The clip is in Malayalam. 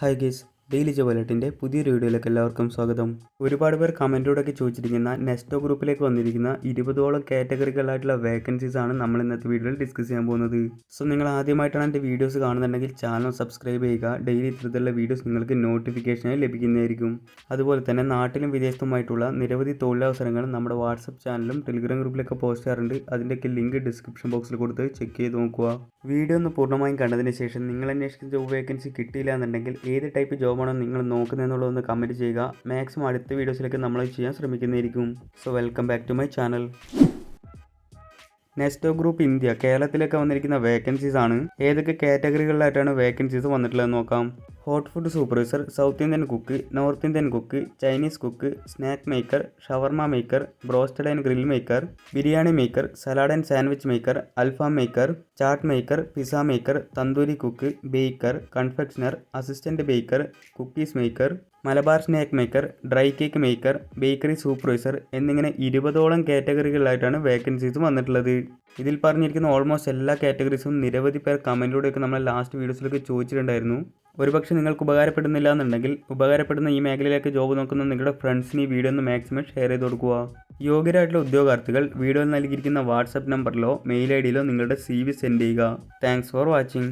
Hi guys, ഡെയിലി ജോബലറ്റിന്റെ പുതിയൊരു വീഡിയോയിലേക്ക് എല്ലാവർക്കും സ്വാഗതം. ഒരുപാട് പേർ കമന്റോടൊക്കെ ചോദിച്ചിരിക്കുന്ന നെസ്റ്റോ ഗ്രൂപ്പിലേക്ക് വന്നിരിക്കുന്ന ഇരുപതോളം കാറ്റഗറികളായിട്ടുള്ള വേക്കൻസീസ് ആണ് നമ്മൾ ഇന്നത്തെ വീഡിയോയിൽ ഡിസ്കസ് ചെയ്യാൻ പോകുന്നത്. സോ നിങ്ങൾ ആദ്യമായിട്ടാണ് എന്റെ വീഡിയോസ് കാണുന്നുണ്ടെങ്കിൽ ചാനൽ സബ്സ്ക്രൈബ് ചെയ്യുക. ഡെയിലി ഇത്തരത്തിലുള്ള വീഡിയോസ് നിങ്ങൾക്ക് നോട്ടിഫിക്കേഷനായി ലഭിക്കുന്നതായിരിക്കും. അതുപോലെ തന്നെ നാട്ടിലും വിദേശത്തുമായിട്ടുള്ള നിരവധി തൊഴിലവസരങ്ങൾ നമ്മുടെ വാട്സപ്പ് ചാനലും ടെലിഗ്രാം ഗ്രൂപ്പിലൊക്കെ പോസ്റ്റ് ചെയ്യാറുണ്ട്. അതിന്റെയൊക്കെ ലിങ്ക് ഡിസ്ക്രിപ്ഷൻ ബോക്സിൽ കൊടുത്ത് ചെക്ക് ചെയ്ത് നോക്കുക. വീഡിയോ ഒന്ന് പൂർണമായും കണ്ടതിന് ശേഷം നിങ്ങൾ അന്വേഷിക്കുന്ന ജോബ് വേക്കൻസി കിട്ടിയില്ല എന്നുണ്ടെങ്കിൽ ഏത് ടൈപ്പ് ജോബാണോ നിങ്ങൾ നോക്കുന്നതെന്നുള്ളതൊന്ന് കമന്റ് ചെയ്യുക. മാക്സിമം അടുത്ത വീഡിയോസിലേക്ക് നമ്മൾ ചെയ്യാൻ ശ്രമിക്കുന്നതായിരിക്കും. So welcome back to my channel Nesto group India കേരളത്തിലൊക്കെ വന്നിരിക്കുന്ന വേക്കൻസീസ് ആണ്. ഏതൊക്കെ കാറ്റഗറികളിലായിട്ടാണ് വേക്കൻസീസ് വന്നിട്ടുള്ളതെന്ന് നോക്കാം. Hot food supervisor south Indian cook north Indian cook Chinese cook snack maker shawarma maker broasted and grill maker biryani maker salad and sandwich maker alfaham maker chaat maker pizza maker tandoori cook baker confectioner assistant baker cookies maker Malabar snack maker dry cake maker bakery supervisor എന്നിങ്ങനെ ഇരുപതോളം കാറ്റഗറികളിലായിട്ടാണ് വേക്കൻസീസ് വന്നിട്ടുള്ളത്. ഇതിൽ പറഞ്ഞിരിക്കുന്ന ഓൾമോസ്റ്റ് എല്ലാ കാറ്റഗറീസും നിരവധി പേർ കമന്റിലൂടെയൊക്കെ നമ്മൾ ലാസ്റ്റ് വീഡിയോസിലൊക്കെ ചോദിച്ചിട്ടുണ്ടായിരുന്നു. ഒരുപക്ഷെ നിങ്ങൾക്ക് ഉപകാരപ്പെടുന്നില്ല എന്നുണ്ടെങ്കിൽ ഉപകാരപ്പെടുന്ന ഈ മേഖലയിലേക്ക് ജോബ് നോക്കുന്ന നിങ്ങളുടെ ഫ്രണ്ട്സിന് ഈ വീഡിയോ ഒന്ന് മാക്സിമം ഷെയർ ചെയ്ത് കൊടുക്കുക. യോഗ്യരായിട്ടുള്ള ഉദ്യോഗാർത്ഥികൾ വീഡിയോയിൽ നൽകിയിരിക്കുന്ന വാട്സപ്പ് നമ്പറിലോ മെയിൽ ഐ ഡിയിലോ നിങ്ങളുടെ സി വി സെൻഡ് ചെയ്യുക. Thanks for watching